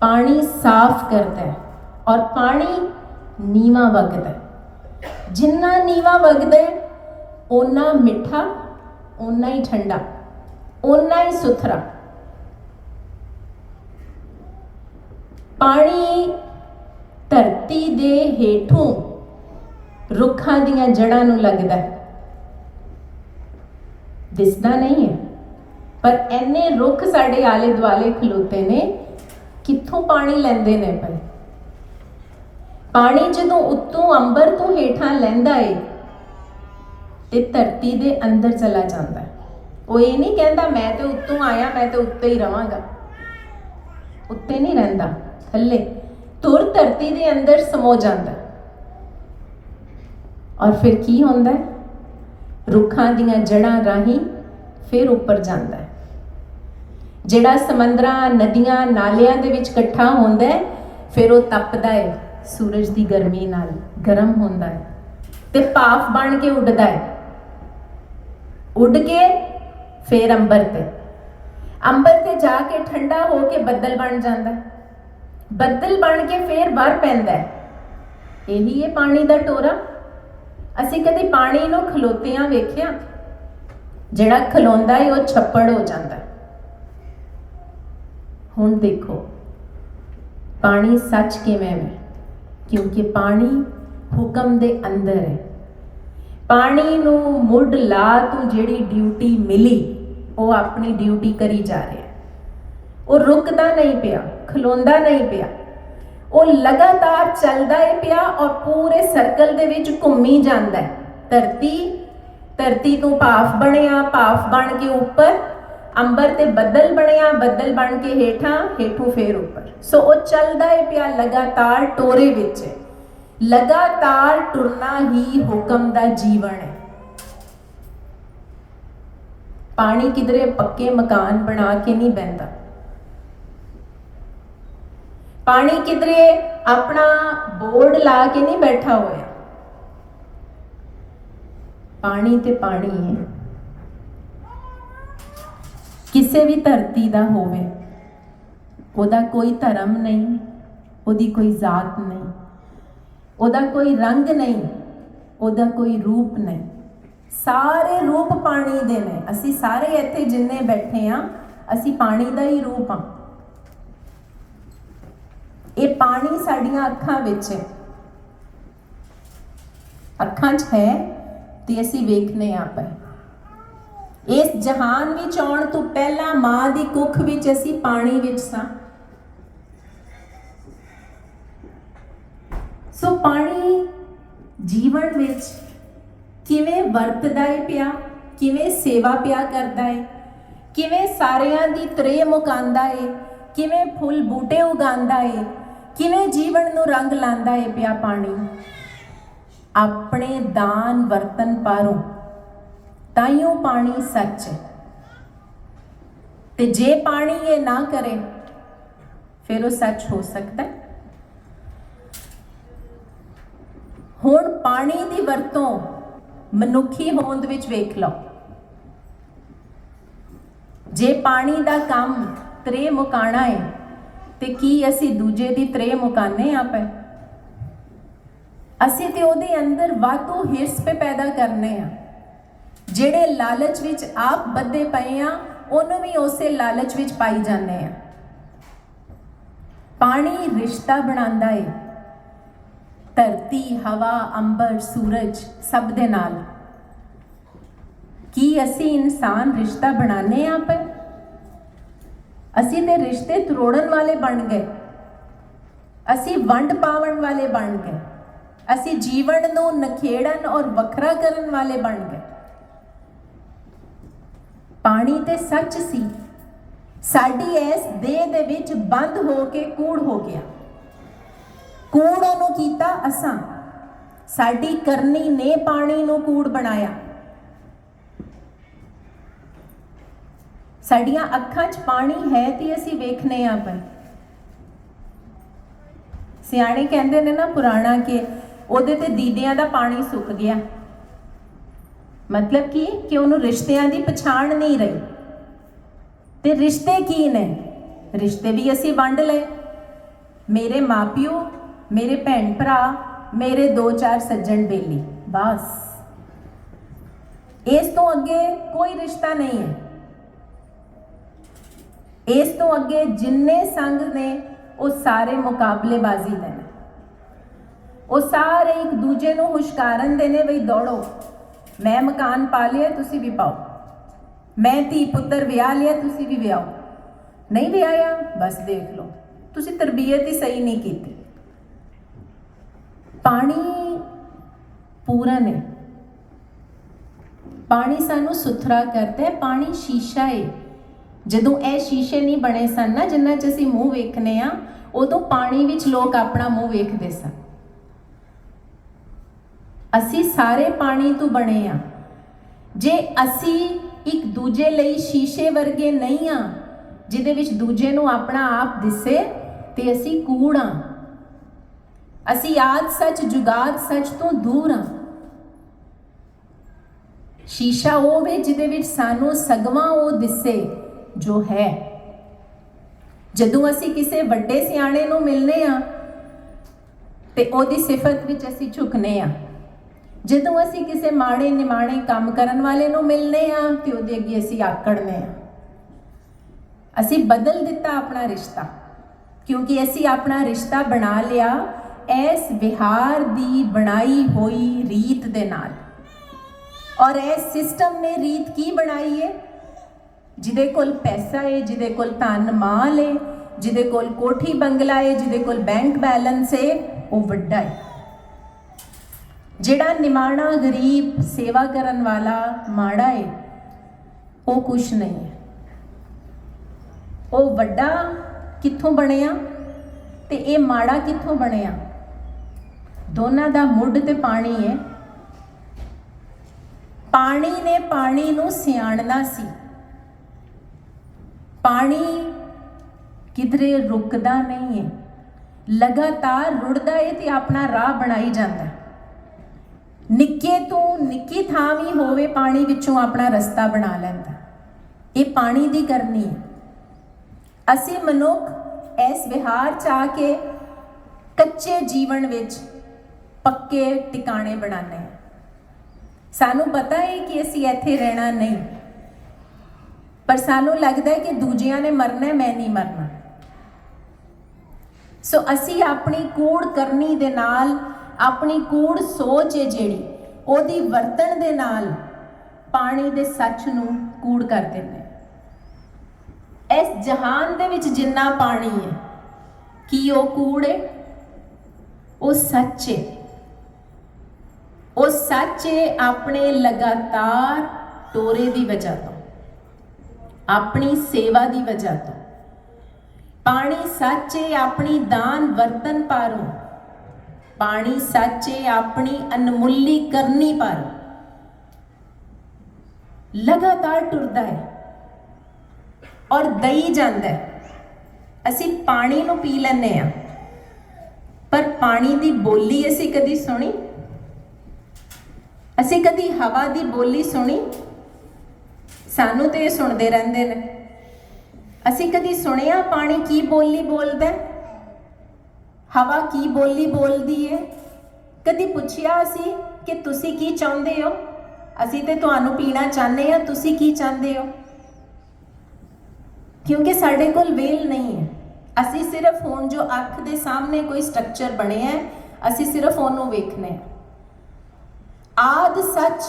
ਪਾਣੀ ਸਾਫ਼ ਕਰਦਾ ਹੈ ਔਰ ਪਾਣੀ ਨੀਵਾ ਵਗਦਾ ਹੈ। ਜਿੰਨਾ ਨੀਵਾ ਵਗਦਾ ਹੈ, ਓਨਾ ਮਿੱਠਾ, ਓਨਾ ਹੀ ਠੰਡਾ, ਓਨਾ ਹੀ ਸੁਥਰਾ। ਪਾਣੀ ਧਰਤੀ ਦੇ ਹੇਠੋਂ ਰੁੱਖਾਂ ਦੀਆਂ ਜੜ੍ਹਾਂ ਨੂੰ ਲੱਗਦਾ ਦਿਸਦਾ ਨਹੀਂ ਹੈ, ਪਰ ਐਨੇ ਰੁੱਖ ਸਾਡੇ ਆਲੇ ਦੁਆਲੇ ਖਲੋਤੇ ਨੇ, ਕਿੱਥੋਂ ਪਾਣੀ ਲੈਂਦੇ ਨੇ ਪਰ ਪਾਣੀ ਜਦੋਂ ਉੱਤੋਂ ਅੰਬਰ ਤੋਂ ਹੇਠਾਂ ਲੈਂਦਾ ਏ, ਤੇ ਧਰਤੀ ਦੇ ਅੰਦਰ ਚਲਾ ਜਾਂਦਾ ਉਹ ਇਹ ਨਹੀਂ ਕਹਿੰਦਾ, ਮੈਂ ਤੇ ਉੱਤੋਂ ਆਇਆ, ਮੈਂ ਤੇ ਉੱਤੇ ਹੀ ਰਵਾਂਗਾ। ਉੱਤੇ ਨਹੀਂ ਰਹਿੰਦਾ, ਥੱਲੇ। ਤੁਰ ਧਰਤੀ ਦੇ ਅੰਦਰ ਸਮੋ ਜਾਂਦਾ ਔਰ ਫਿਰ ਕੀ ਹੁੰਦਾ ਹੈ? ਰੁੱਖਾਂ ਦੀਆਂ ਜੜ੍ਹਾਂ ਰਾਹੀਂ ਫਿਰ ਉੱਪਰ ਜਾਂਦਾ ਹੈ। ਜਿਹੜਾ ਸਮੁੰਦਰਾਂ, ਨਦੀਆਂ, ਨਾਲਿਆਂ ਦੇ ਵਿੱਚ ਇਕੱਠਾ ਹੁੰਦਾ ਹੈ, ਫਿਰ ਉਹ ਤਪਦਾ ਹੈ। ਸੂਰਜ ਦੀ ਗਰਮੀ ਨਾਲ ਗਰਮ ਹੁੰਦਾ ਹੈ ਤੇ ਭਾਫ ਬਣ ਕੇ ਉੱਡਦਾ ਹੈ। ਉੱਡ ਕੇ ਫਿਰ ਅੰਬਰ ਤੇ। ਅੰਬਰ ਤੇ ਜਾ ਕੇ ਠੰਡਾ ਹੋ ਕੇ ਬੱਦਲ ਬਣ ਜਾਂਦਾ ਹੈ। ਬੱਦਲ ਬਣ ਕੇ ਫਿਰ ਵਰ ਪੈਂਦਾ ਹੈ। ਇਹੀ ਇਹ ਪਾਣੀ ਦਾ ਟੋਰਾ। ਅਸੀਂ ਕਦੇ ਪਾਣੀ ਨੂੰ ਖਲੋਤਿਆਂ ਵੇਖਿਆ, ਜਿਹੜਾ ਖਲੋਂਦਾ ਏ, ਉਹ ਛੱਪੜ ਹੋ ਜਾਂਦਾ। ਹੁਣ ਦੇਖੋ, ਪਾਣੀ ਸੱਚ ਕਿਵੇਂ ਹੈ ਕਿਉਂਕਿ ਪਾਣੀ ਹੁਕਮ ਦੇ ਅੰਦਰ ਹੈ ਪਾਣੀ ਨੂੰ ਮੁੱਢ ਲਾ ਤੂੰ ਜਿਹੜੀ ਡਿਊਟੀ ਮਿਲੀ, ਉਹ ਆਪਣੀ ਡਿਊਟੀ ਕਰੀ ਜਾ ਰਿਹਾ। ਉਹ ਰੁਕਦਾ ਨਹੀਂ ਪਿਆ। ਖਲੋਂਦਾ ਨਹੀਂ ਪਿਆ। ਉਹ ਲਗਾਤਾਰ ਚੱਲਦਾ ਹੈ ਪਿਆ ਔਰ ਪੂਰੇ ਸਰਕਲ ਦੇ ਵਿੱਚ ਘੁੰਮੀ ਜਾਂਦਾ ਹੈ ਧਰਤੀ ਧਰਤੀ ਤੋਂ ਭਾਫ ਬਣਿਆ, ਭਾਫ ਬਣ ਕੇ ਉੱਪਰ, ਅੰਬਰ ਤੇ ਬੱਦਲ ਬਣਿਆ, ਬੱਦਲ ਬਣ ਕੇ ਹੇਠਾਂ, ਹੇਠੋਂ ਫੇਰ ਉੱਪਰ। ਸੋ ਉਹ ਚੱਲਦਾ ਹੈ ਪਿਆ ਲਗਾਤਾਰ ਟੋਰੇ ਵਿੱਚ ਲਗਾਤਾਰ ਟੁਰਨਾ ਹੀ ਹੁਕਮ ਦਾ ਜੀਵਨ ਹੈ ਪਾਣੀ ਕਿਧਰੇ ਪੱਕੇ ਮਕਾਨ ਬਣਾ ਕੇ ਨਹੀਂ ਬੈੰਦਾ ਪਾਣੀ ਕਿਧਰੇ ਆਪਣਾ ਬੋਰਡ ਲਾ ਕੇ ਨਹੀਂ ਬੈਠਾ ਹੋਇਆ। ਪਾਣੀ ਤੇ ਪਾਣੀ ਹੈ। ਕਿਸੇ ਵੀ ਧਰਤੀ ਦਾ ਹੋਵੇ, ਉਹਦਾ ਕੋਈ ਧਰਮ ਨਹੀਂ, ਉਹਦੀ ਕੋਈ ਜ਼ਾਤ ਨਹੀਂ, ਉਹਦਾ ਕੋਈ ਰੰਗ ਨਹੀਂ, ਉਹਦਾ ਕੋਈ ਰੂਪ ਨਹੀਂ। ਸਾਰੇ ਰੂਪ ਪਾਣੀ ਦੇ ਨੇ। ਅਸੀਂ ਸਾਰੇ ਇੱਥੇ ਜਿੰਨੇ ਬੈਠੇ ਆ ਅਸੀਂ ਪਾਣੀ ਦਾ ਹੀ ਰੂਪ ਆ ਇਹ ਪਾਣੀ ਸਾਡੀਆਂ ਅੱਖਾਂ ਵਿੱਚ ਹੈ। ਅੱਖਾਂ 'ਚ ਹੈ ਤੇ ਅਸੀਂ ਵੇਖਨੇ ਆ ਪਏ ਇਸ ਜਹਾਨ ਵਿੱਚ ਆਉਣ ਤੋਂ ਪਹਿਲਾਂ ਮਾਂ ਦੀ ਕੁੱਖ ਵਿੱਚ ਅਸੀਂ ਪਾਣੀ ਵਿੱਚ ਸਾਂ। ਸੋ ਪਾਣੀ ਜੀਵਨ ਵਿੱਚ ਕਿਵੇਂ ਵਰਤਦਾ ਹੈ ਪਿਆ, ਕਿਵੇਂ ਸੇਵਾ ਪਿਆ ਕਰਦਾ ਹੈ ਕਿਵੇਂ ਸਾਰਿਆਂ ਦੀ ਤਰੇ ਮੁਕਾਂਦਾ ਹੈ ਕਿਵੇਂ ਫੁੱਲ ਬੂਟੇ ਉਗਾਉਂਦਾ ਹੈ ਕਿਵੇਂ ਜੀਵਨ ਨੂੰ ਰੰਗ ਲਾਂਦਾ ਏ ਪਿਆ ਪਾਣੀ? ਆਪਣੇ ਦਾਨ ਵਰਤਨ ਪਾਰੋਂ ਤਾਈਓ ਪਾਣੀ ਸੱਚ ਹੈ ਤੇ ਜੇ ਪਾਣੀ ਇਹ ਨਾ ਕਰੇ, ਫਿਰ ਉਹ ਸੱਚ ਹੋ ਸਕਦਾ ਹੈ ਹੁਣ ਪਾਣੀ ਦੀ ਵਰਤੋਂ ਮਨੁੱਖੀ ਹੋਂਦ ਵਿੱਚ ਵੇਖ ਲਓ। ਜੇ ਪਾਣੀ ਦਾ ਕੰਮ ਤ੍ਰੇ ਮੁਕਾਣਾ ਹੈ ਤੇ ਕੀ ਅਸੀਂ ਦੂਜੇ ਦੀ ਤਰੇ ਮੁਕਾਨੇ ਆਪੇ? ਅਸੀਂ ਤੇ ਉਹਦੇ ਅੰਦਰ ਵਾਧੂ ਹਿਰਸ ਪੇ ਪੈਦਾ ਕਰਨੇ ਆ। ਜਿਹੜੇ ਲਾਲਚ ਵਿੱਚ ਆਪ ਬੱਧੇ ਪਏ ਆ, ਉਹਨੂੰ ਵੀ ਉਸੇ ਲਾਲਚ ਵਿੱਚ ਪਾਈ ਜਾਂਦੇ ਆ। ਪਾਣੀ ਰਿਸ਼ਤਾ ਬਣਾਉਂਦਾ ਏ। ਧਰਤੀ, ਹਵਾ, ਅੰਬਰ, ਸੂਰਜ ਸਭ ਦੇ ਨਾਲ। ਕੀ ਅਸੀਂ ਇਨਸਾਨ ਰਿਸ਼ਤਾ ਬਣਾਨੇ ਆ ਪਏ ਅਸੀਂ ਤੇ ਰਿਸ਼ਤੇ ਤਰੋੜਨ ਵਾਲੇ ਬਣ ਗਏ। ਅਸੀਂ ਵੰਡ ਪਾਵਣ ਵਾਲੇ ਬਣ ਗਏ। ਅਸੀਂ ਜੀਵਨ ਨੂੰ ਨਖੇੜਨ ਔਰ ਵੱਖਰਾ ਕਰਨ ਵਾਲੇ ਬਣ ਗਏ। ਪਾਣੀ ਤੇ ਸੱਚ ਸੀ। ਸਾਡੀ ਇਸ ਦੇਹ ਦੇ ਵਿੱਚ ਬੰਦ ਹੋ ਕੇ ਕੂੜ ਹੋ ਗਿਆ। ਕੂੜ ਉਹਨੂੰ ਕੀਤਾ ਅਸਾਂ। ਸਾਡੀ ਕਰਨੀ ਨੇ ਪਾਣੀ ਨੂੰ ਕੂੜ ਬਣਾਇਆ। ਸਾਡੀਆਂ ਅੱਖਾਂ 'ਚ ਪਾਣੀ ਹੈ ਤੇ ਅਸੀਂ ਵੇਖਨੇ ਆ ਪਏ ਸਿਆਣੇ ਕਹਿੰਦੇ ਨੇ ਨਾ ਪੁਰਾਣਾ ਕਿ ਉਹਦੇ ਤੇ ਦੀਦਿਆਂ ਦਾ ਪਾਣੀ ਸੁੱਕ ਗਿਆ। ਮਤਲਬ ਕੀ? ਕਿ ਉਹਨੂੰ ਰਿਸ਼ਤਿਆਂ ਦੀ ਪਛਾਣ ਨਹੀਂ ਰਹੀ। ਤੇ ਰਿਸ਼ਤੇ ਕੀ ਨੇ? ਰਿਸ਼ਤੇ ਵੀ ਅਸੀਂ ਵੰਡ ਲਏ। ਮੇਰੇ ਮਾਪਿਓ, ਮੇਰੇ ਭੈਣ ਭਰਾ ਮੇਰੇ ਦੋ ਚਾਰ ਸੱਜਣ ਬੇਲੀ। ਬਸ। ਇਸ ਤੋਂ ਅੱਗੇ ਕੋਈ ਰਿਸ਼ਤਾ ਨਹੀਂ ਹੈ। ਇਸ ਤੋਂ ਅੱਗੇ ਜਿੰਨੇ ਸੰਗ ਨੇ, ਉਹ ਸਾਰੇ ਮੁਕਾਬਲੇਬਾਜ਼ੀ ਦੇ ਨੇ। ਉਹ ਸਾਰੇ ਇੱਕ ਦੂਜੇ ਨੂੰ ਹੁਸ਼ਕਾਰਨ ਦੇ ਨੇ ਬਈ ਦੌੜੋ। ਮੈਂ ਮਕਾਨ ਪਾ ਲਿਆ, ਤੁਸੀਂ ਵੀ ਪਾਓ। ਮੈਂ ਧੀ ਪੁੱਤਰ ਵਿਆਹ ਲਿਆ, ਤੁਸੀਂ ਵੀ ਵਿਆਹੋ। ਨਹੀਂ ਵਿਆਹਿਆ, ਬਸ ਦੇਖ ਲਓ। ਤੁਸੀਂ ਤਰਬੀਅਤ ਹੀ ਸਹੀ ਨਹੀਂ ਕੀਤੀ। ਪਾਣੀ ਪੂਰਨ ਹੈ ਪਾਣੀ ਸਾਨੂੰ ਸੁਥਰਾ ਕਰਦਾ ਹੈ, ਪਾਣੀ ਸ਼ੀਸ਼ਾ ਹੈ ਜਦੋਂ ਇਹ ਸ਼ੀਸ਼ੇ ਨਹੀਂ ਬਣੇ ਸਨ ਨਾ, ਜਿੰਨਾ ਚ ਅਸੀਂ ਮੂੰਹ ਵੇਖਨੇ ਆ, ਉਦੋਂ ਪਾਣੀ ਵਿੱਚ ਲੋਕ ਆਪਣਾ ਮੂੰਹ ਵੇਖਦੇ ਸਨ। ਅਸੀਂ ਸਾਰੇ ਪਾਣੀ ਤੋਂ ਬਣੇ ਆ। ਜੇ ਅਸੀਂ ਇੱਕ ਦੂਜੇ ਲਈ ਸ਼ੀਸ਼ੇ ਵਰਗੇ ਨਹੀਂ ਆ, ਜਿਹਦੇ ਵਿੱਚ ਦੂਜੇ ਨੂੰ ਆਪਣਾ ਆਪ ਦਿਸੇ, ਤੇ ਅਸੀਂ ਕੂੜ ਆ। ਅਸੀਂ ਆਦ ਸੱਚ, ਜੁਗਾਦ ਸੱਚ ਤੋਂ ਦੂਰ ਆ। ਸ਼ੀਸ਼ਾ ਉਹ ਵੇ ਜਿਹਦੇ ਵਿੱਚ ਸਾਨੂੰ ਸਗਵਾ ਉਹ ਦਿਸੇ। ਜੋ ਹੈ। ਜਦੋਂ ਅਸੀਂ ਕਿਸੇ ਵੱਡੇ ਸਿਆਣੇ ਨੂੰ ਮਿਲਨੇ ਆ, ਤੇ ਉਹਦੀ ਸਿਫਤ ਵਿੱਚ ਅਸੀਂ ਝੁਕਨੇ ਆ। ਜਦੋਂ ਅਸੀਂ ਕਿਸੇ ਮਾੜੇ ਨਿਮਾਣੇ ਕੰਮ ਕਰਨ ਵਾਲੇ ਨੂੰ ਮਿਲਨੇ ਆ, ਤੇ ਉਹਦੇ ਅੱਗੇ ਅਸੀਂ ਆਕੜਨੇ ਆ। ਅਸੀਂ ਬਦਲ ਦਿੱਤਾ ਆਪਣਾ ਰਿਸ਼ਤਾ, ਕਿਉਂਕਿ ਅਸੀਂ ਆਪਣਾ ਰਿਸ਼ਤਾ ਬਣਾ ਲਿਆ ਇਸ ਵਿਹਾਰ ਦੀ ਬਣਾਈ ਹੋਈ ਰੀਤ ਦੇ ਨਾਲ। ਔਰ ਇਸ ਸਿਸਟਮ ਨੇ ਰੀਤ ਕੀ ਬਣਾਈ ਹੈ ਜਿਹਦੇ ਕੋਲ ਪੈਸਾ ਹੈ ਜਿਹਦੇ ਕੋਲ ਧਨ ਮਾਲ ਹੈ ਜਿਹਦੇ ਕੋਲ ਕੋਠੀ ਬੰਗਲਾ ਹੈ ਜਿਹਦੇ ਕੋਲ ਬੈਂਕ ਬੈਲੈਂਸ ਹੈ ਉਹ ਵੱਡਾ ਹੈ ਜਿਹੜਾ ਨਿਮਾਣਾ ਗਰੀਬ ਸੇਵਾ ਕਰਨ ਵਾਲਾ ਮਾੜਾ ਹੈ ਉਹ ਕੁਛ ਨਹੀਂ ਹੈ ਉਹ ਵੱਡਾ ਕਿੱਥੋਂ ਬਣਿਆ ਤੇ ਇਹ ਮਾੜਾ ਕਿੱਥੋਂ ਬਣਿਆ? ਦੋਨਾਂ ਦਾ ਮੁੱਢ ਤੇ ਪਾਣੀ ਹੈ ਪਾਣੀ ਨੇ ਪਾਣੀ ਨੂੰ ਸਿਆਣਨਾ ਸੀ। ਪਾਣੀ ਕਿਧਰੇ ਰੁਕਦਾ ਨਹੀਂ ਹੈ। ਲਗਾਤਾਰ ਰੁੜਦਾ ਹੈ ਤੇ ਆਪਣਾ ਰਾਹ ਬਣਾਈ ਜਾਂਦਾ ਹੈ। ਨਿੱਕੇ ਤੋਂ ਨਿੱਕੀ ਥਾਂ ਵੀ ਹੋਵੇ ਪਾਣੀ ਵਿੱਚੋਂ ਆਪਣਾ ਰਸਤਾ ਬਣਾ ਲੈਂਦਾ ਇਹ ਪਾਣੀ ਦੀ ਕਰਨੀ ਹੈ। ਅਸੀਂ ਮਨੁੱਖ ਇਸ ਵਿਹਾਰ ਚ ਆ ਕੇ ਕੱਚੇ ਜੀਵਨ ਵਿੱਚ ਪੱਕੇ ਟਿਕਾਣੇ ਬਣਾਉਂਦੇ ਹਾਂ। ਸਾਨੂੰ ਪਤਾ ਹੈ ਕਿ ਅਸੀਂ ਇੱਥੇ ਰਹਿਣਾ ਨਹੀਂ। ਪਰ ਸਾਨੂੰ ਲੱਗਦਾ ਹੈ ਕਿ ਦੂਜਿਆਂ ਨੇ ਮਰਨਾ ਮੈਂ ਨਹੀਂ ਮਰਨਾ। ਸੋ ਅਸੀਂ ਆਪਣੀ ਕੂੜ ਕਰਨੀ ਦੇ ਨਾਲ, ਆਪਣੀ ਕੂੜ ਸੋਚ ਹੈ ਜਿਹੜੀ, ਉਹਦੀ ਵਰਤਣ ਦੇ ਨਾਲ ਪਾਣੀ ਦੇ ਸੱਚ ਨੂੰ ਕੂੜ ਕਰ ਦਿੰਦੇ ਇਸ ਜਹਾਨ ਦੇ ਵਿੱਚ ਜਿੰਨਾ ਪਾਣੀ ਹੈ, ਕੀ ਉਹ ਕੂੜ ਹੈ? ਉਹ ਸੱਚ ਹੈ। ਉਹ ਸੱਚ ਹੈ ਆਪਣੇ ਲਗਾਤਾਰ ਟੋਰੇ ਦੀ ਵਜ੍ਹਾ ਤੋਂ। ਆਪਣੀ ਸੇਵਾ ਦੀ ਵਜ੍ਹਾ ਤੋਂ। ਪਾਣੀ ਸੱਚ ਆਪਣੀ ਦਾਨ ਵਰਤਨ ਪਾਰੋ। ਪਾਣੀ ਸੱਚ ਆਪਣੀ ਅਨਮੁੱਲੀ ਕਰਨੀ ਪਾਰੋ। ਲਗਾਤਾਰ ਟੁਰਦਾ ਹੈ ਔਰ ਦਈ ਜਾਂਦਾ ਹੈ। ਅਸੀਂ ਪਾਣੀ ਨੂੰ ਪੀ ਲੈਂਦੇ ਆ ਪਰ ਪਾਣੀ ਦੀ ਬੋਲੀ ਅਸੀਂ ਕਦੀ ਸੁਣੀ? ਅਸੀਂ ਕਦੀ ਹਵਾ ਦੀ ਬੋਲੀ ਸੁਣੀ? ਸਾਨੂੰ ਤੇ ਇਹ ਸੁਣਦੇ ਰਹਿੰਦੇ ਨੇ। ਅਸੀਂ ਕਦੀ ਸੁਣਿਆ ਪਾਣੀ ਕੀ ਬੋਲੀ ਬੋਲਦਾ ਹਵਾ ਕੀ ਬੋਲੀ ਬੋਲਦੀ ਹੈ? ਕਦੀ ਪੁੱਛਿਆ ਅਸੀਂ ਕਿ ਤੁਸੀਂ ਕੀ ਚਾਹੁੰਦੇ ਹੋ? ਅਸੀਂ ਤੇ ਤੁਹਾਨੂੰ ਪੀਣਾ ਚਾਹੁੰਦੇ ਆ ਤੁਸੀਂ ਕੀ ਚਾਹੁੰਦੇ ਹੋ? ਕਿਉਂਕਿ ਸਾਡੇ ਕੋਲ ਵੇਲ ਨਹੀਂ ਹੈ। ਅਸੀਂ ਸਿਰਫ ਹੁਣ ਜੋ ਅੱਖ ਦੇ ਸਾਹਮਣੇ ਕੋਈ ਸਟਰਕਚਰ ਬਣਿਆ ਹੈ, ਅਸੀਂ ਸਿਰਫ ਉਹਨੂੰ ਵੇਖਨੇ ਆ ਆਦ ਸੱਚ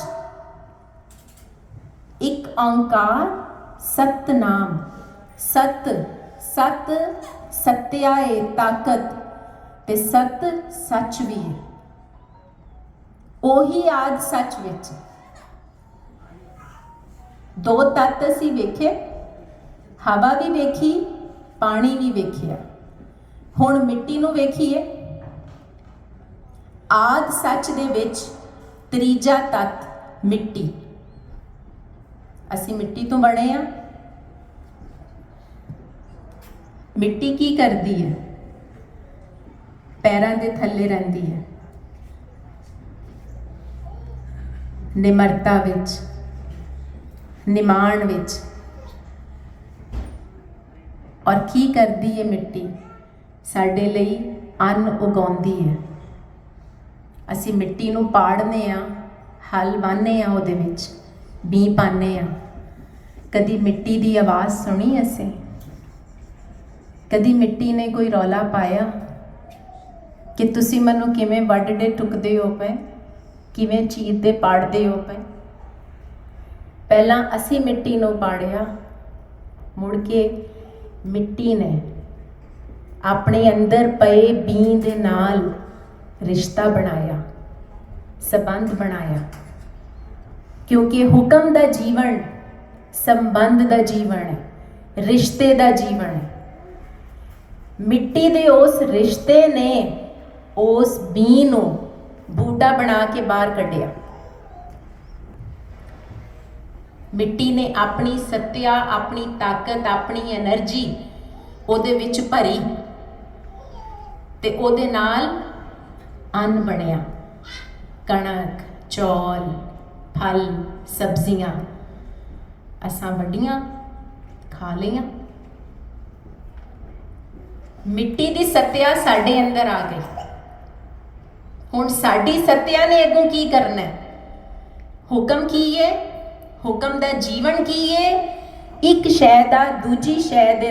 ਇੱਕ ਓੰਕਾਰ, ਸਤਨਾਮ। ਸਤ ਸਤ ਸਤਿਆ ਏ ਤਾਕਤ ਤੇ ਸਤ ਸੱਚ ਵੀ ਹੈ ਉਹੀ ਆਦ ਸੱਚ ਵਿੱਚ। ਦੋ ਤੱਤ ਅਸੀਂ ਵੇਖੇ, ਹਵਾ ਵੀ ਵੇਖੀ, ਪਾਣੀ ਵੀ ਵੇਖਿਆ। ਹੁਣ ਮਿੱਟੀ ਨੂੰ ਵੇਖੀਏ। ਆਦ ਸੱਚ ਦੇ ਵਿੱਚ ਤੀਜਾ ਤੱਤ ਮਿੱਟੀ। ਅਸੀਂ ਮਿੱਟੀ ਤੋਂ ਬਣੇ ਆ। ਮਿੱਟੀ ਕੀ ਕਰਦੀ ਹੈ? ਪੈਰਾਂ ਦੇ ਥੱਲੇ ਰਹਿੰਦੀ ਹੈ। ਨਿਮਰਤਾ ਵਿੱਚ, ਨਿਮਾਣ ਵਿੱਚ। ਔਰ ਕੀ ਕਰਦੀ ਹੈ ਮਿੱਟੀ? ਸਾਡੇ ਲਈ ਅੰਨ ਉਗਾਉਂਦੀ ਹੈ। ਅਸੀਂ ਮਿੱਟੀ ਨੂੰ ਪਾੜਨੇ ਆ ਹਲ ਵਾਹਨੇ ਆ ਉਹਦੇ ਵਿੱਚ। ਬੀ ਪਾਣੇ ਆ। ਕਦੀ ਮਿੱਟੀ ਦੀ ਆਵਾਜ਼ ਸੁਣੀ ਅਸੀਂ? ਕਦੀ ਮਿੱਟੀ ਨੇ ਕੋਈ ਰੌਲਾ ਪਾਇਆ? ਕਿ ਤੁਸੀਂ ਮੈਨੂੰ ਕਿਵੇਂ ਵੱਢਦੇ ਟੁਕਦੇ ਹੋ ਪਏ? ਕਿਵੇਂ ਚੀਰਦੇ ਪਾੜਦੇ ਹੋ ਪਏ? ਪਹਿਲਾਂ ਅਸੀਂ ਮਿੱਟੀ ਨੂੰ ਪਾੜਿਆ। ਮੁੜ ਕੇ ਮਿੱਟੀ ਨੇ ਆਪਣੇ ਅੰਦਰ ਪਏ ਬੀ ਦੇ ਨਾਲ ਰਿਸ਼ਤਾ ਬਣਾਇਆ, ਸਬੰਧ ਬਣਾਇਆ। ਕਿਉਂਕਿ ਹੁਕਮ ਦਾ ਜੀਵਨ ਸੰਬੰਧ ਦਾ ਜੀਵਨ ਹੈ, ਰਿਸ਼ਤੇ ਦਾ ਜੀਵਨ ਹੈ। ਮਿੱਟੀ ਦੇ ਉਸ ਰਿਸ਼ਤੇ ਨੇ ਉਸ ਬੀ ਨੂੰ ਬੂਟਾ ਬਣਾ ਕੇ ਬਾਹਰ ਕੱਢਿਆ। ਮਿੱਟੀ ਨੇ ਆਪਣੀ ਸੱਤਿਆ, ਆਪਣੀ ਤਾਕਤ, ਆਪਣੀ એનર્ਜੀ ਉਹਦੇ ਵਿੱਚ ਭਰੀ ਤੇ ਉਹਦੇ ਨਾਲ ਅੰਨ ਬਣਿਆ। ਕਣਕ, ਚੌਲ ਫਲ, ਸਬਜ਼ੀਆਂ। ਅਸਾਂ ਵੱਡੀਆਂ, ਖਾ ਲਈਆਂ। ਮਿੱਟੀ ਦੀ ਸੱਤਿਆ ਸਾਡੇ ਅੰਦਰ ਆ ਗਈ। ਹੁਣ ਸਾਡੀ ਸੱਤਿਆ ਨੇ ਅੱਗੋਂ ਕੀ ਕਰਨਾ ਹੈ? ਹੁਕਮ ਕੀ ਹੈ ਹੁਕਮ ਦਾ ਜੀਵਨ ਕੀ ਹੈ ਇੱਕ ਸ਼ੈ ਦਾ ਦੂਜੀ ਸ਼ੈ ਦੇ